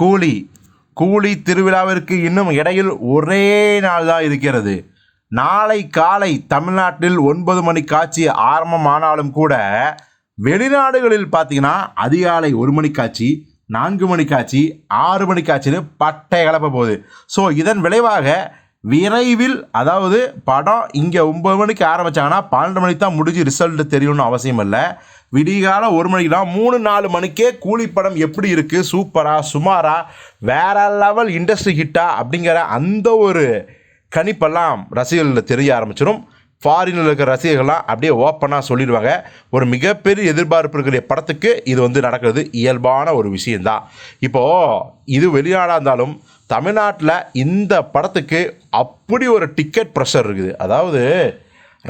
கூலி கூலி திருவிழாவிற்கு இன்னும் இடையில் ஒரே நாள் தான் இருக்கிறது. நாளை காலை தமிழ்நாட்டில் ஒன்பது மணி காட்சி ஆரம்பமானாலும் கூட வெளிநாடுகளில் பார்த்தீங்கன்னா அதிகாலை ஒரு மணி காட்சி நான்கு மணி காட்சி ஆறு மணி காட்சின்னு பட்டை கலப்ப போகுது. ஸோ இதன் விளைவாக விரைவில் அதாவது படம் இங்கே ஒம்பது மணிக்கு ஆரம்பித்தாங்கன்னா பன்னெண்டு மணிக்கு தான் முடிஞ்சு ரிசல்ட் தெரியணும்னு அவசியம் இல்லை. விடிகால ஒரு மணிக்கு தான் மூணு நாலு மணிக்கே கூலி படம் எப்படி இருக்குது சூப்பராக சுமாராக வேற லெவல் இண்டஸ்ட்ரி ஹிட்டா அப்படிங்கிற அந்த ஒரு கணிப்பெல்லாம் ரசிகர்களில் தெரிய ஆரம்பிச்சிடும் ஃபாரினில் இருக்கிற ரசிகர்கள்லாம் அப்படியே ஓப்பனாக சொல்லிடுவாங்க. ஒரு மிகப்பெரிய எதிர்பார்ப்பு இருக்கிற படத்துக்கு இது வந்து நடக்கிறது இயல்பான ஒரு விஷயந்தான் இப்போது இது வெளிநாடாக இருந்தாலும் தமிழ்நாட்டில் இந்த படத்துக்கு அப்படி ஒரு டிக்கெட் ப்ரெஷர் இருக்குது. அதாவது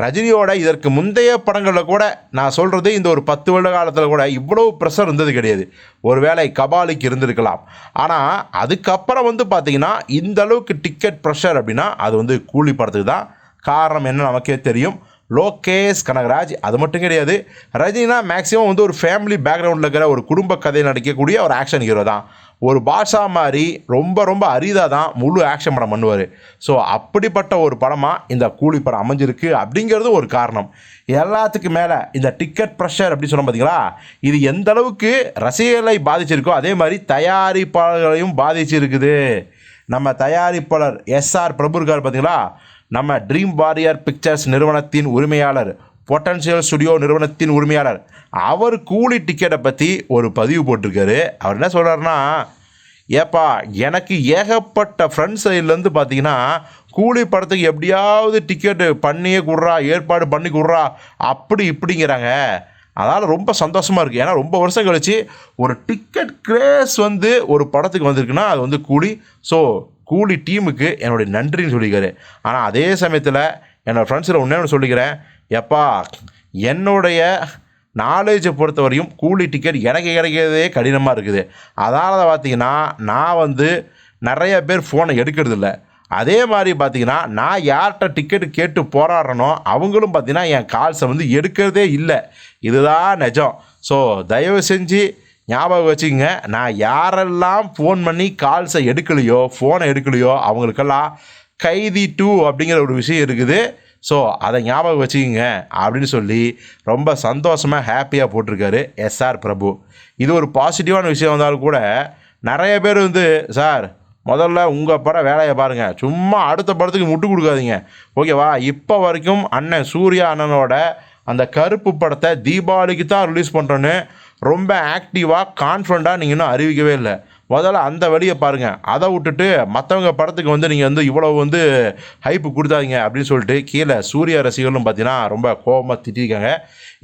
ரஜினியோட இதற்கு முந்தைய படங்களில் கூட நான் சொல்கிறது இந்த ஒரு பத்து வருட காலத்தில் கூட இவ்வளோ ப்ரெஷர் இருந்தது கிடையாது. ஒருவேளை கபாலிக்கு இருந்திருக்கலாம். ஆனால் அதுக்கப்புறம் வந்து பார்த்திங்கன்னா இந்த அளவுக்கு டிக்கெட் ப்ரெஷர் அப்படின்னா அது வந்து கூலி படத்துக்கு தான் காரணம் என்ன நமக்கே தெரியும். லோகேஷ் கனகராஜ் அது மட்டும் கிடையாது. ரஜினா மேக்ஸிமம் வந்து ஒரு ஃபேமிலி பேக்ரவுண்டில் இருக்கிற ஒரு குடும்ப கதையில் நடிக்கக்கூடிய ஒரு ஆக்ஷன் ஹீரோ தான். ஒரு பாஷா மாதிரி ரொம்ப ரொம்ப அரிதாக தான் முழு ஆக்ஷன் படம் பண்ணுவார். ஸோ அப்படிப்பட்ட ஒரு படமாக இந்த கூலி படம் அமைஞ்சிருக்கு அப்படிங்கிறது ஒரு காரணம். எல்லாத்துக்கும் மேலே இந்த டிக்கெட் ப்ரெஷர் அப்படின்னு சொன்னோம் பார்த்தீங்களா இது எந்த அளவுக்கு ரசிகர்களை பாதிச்சிருக்கோ அதே மாதிரி தயாரிப்பாளர்களையும் பாதிச்சிருக்குது. நம்ம தயாரிப்பாளர் எஸ்ஆர் பிரபு இருக்கார் பார்த்தீங்களா நம்ம ட்ரீம் வாரியர் பிக்சர்ஸ் நிறுவனத்தின் உரிமையாளர் பொட்டன்ஷியல் ஸ்டுடியோ நிறுவனத்தின் உரிமையாளர் அவர் கூலி டிக்கெட்டை பற்றி ஒரு பதிவு போட்டிருக்காரு. அவர் என்ன சொல்கிறாருன்னா ஏப்பா எனக்கு ஏகப்பட்ட ஃப்ரெண்ட்ஸ் சைட்லேருந்து பார்த்தீங்கன்னா கூலி படத்துக்கு எப்படியாவது டிக்கெட்டு பண்ணியே கொடுறா ஏற்பாடு பண்ணி கொடுறா அப்படி இப்படிங்கிறாங்க. அதனால் ரொம்ப சந்தோஷமாக இருக்குது ஏன்னா ரொம்ப வருஷம் கழிச்சு ஒரு டிக்கெட் கிரேஸ் வந்து ஒரு படத்துக்கு வந்திருக்குன்னா அது வந்து கூலி. ஸோ கூலி டீமுக்கு என்னுடைய நன்றின்னு சொல்லிக்காரு ஆனால் அதே சமயத்தில் என்னோடய ஃப்ரெண்ட்ஸில் ஒன்றே ஒன்று சொல்லிக்கிறேன். எப்பா என்னுடைய நாலேஜை பொறுத்தவரையும் கூலி டிக்கெட் எனக்கு கிடைக்கிறதே கடினமாக இருக்குது. அதனால் பார்த்தீங்கன்னா நான் வந்து நிறைய பேர் ஃபோனை எடுக்கிறதில்ல அதே மாதிரி பார்த்தீங்கன்னா நான் யார்கிட்ட டிக்கெட்டு கேட்டு போராடுறனோ அவங்களும் பார்த்தீங்கன்னா என் கால்ஸை வந்து எடுக்கிறதே இல்லை. இதுதான் நிஜம். ஸோ தயவு செஞ்சு ஞாபகம் வச்சுக்கோங்க நான் யாரெல்லாம் ஃபோன் பண்ணி கால்ஸை எடுக்கலையோ ஃபோனை எடுக்கலையோ அவங்களுக்கெல்லாம் கைதி டூ அப்படிங்கிற ஒரு விஷயம் இருக்குது. ஸோ அதை ஞாபகம் வச்சுக்கோங்க அப்படின்னு சொல்லி ரொம்ப சந்தோஷமாக ஹாப்பியாக போட்டிருக்காரு எஸ்ஆர் பிரபு. இது ஒரு பாசிட்டிவான விஷயம் வந்தாலும் கூட நிறைய பேர் வந்து சார் முதல்ல உங்கள் படம் வேலையை பாருங்கள் சும்மா அடுத்த படத்துக்கு முட்டு கொடுக்காதீங்க. ஓகேவா இப்போ வரைக்கும் அண்ணன் சூர்யா அண்ணனோட அந்த கருப்பு படத்தை தீபாவளிக்கு தான் ரிலீஸ் பண்ணுறோன்னு ரொம்ப ஆக்டிவாக கான்ஃபிடண்ட்டாக நீங்கள் இன்னும் அறிவிக்கவே இல்லை. முதல்ல அந்த வழியை பாருங்கள் அதை விட்டுட்டு மற்றவங்க படத்துக்கு வந்து நீங்கள் வந்து இவ்வளோ வந்து ஹைப்பு கொடுத்தாதீங்க அப்படின்னு சொல்லிட்டு கீழே சூர்யா ரசிகர்களும் பார்த்தீங்கன்னா ரொம்ப கோபமாக திட்டிருக்காங்க.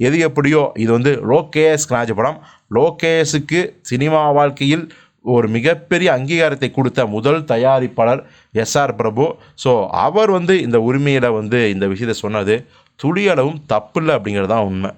எது எப்படியோ இது வந்து லோகேஷ் கனாஜ் படம். லோகேஷுக்கு சினிமா வாழ்க்கையில் ஒரு மிகப்பெரிய அங்கீகாரத்தை கொடுத்த முதல் தயாரிப்பாளர் எஸ்ஆர் பிரபு. ஸோ அவர் வந்து இந்த உரிமையில் வந்து இந்த விஷயத்தை சொன்னது. துளியளவும் தப்பில்லை அப்படிங்கிறது தான் உண்மை.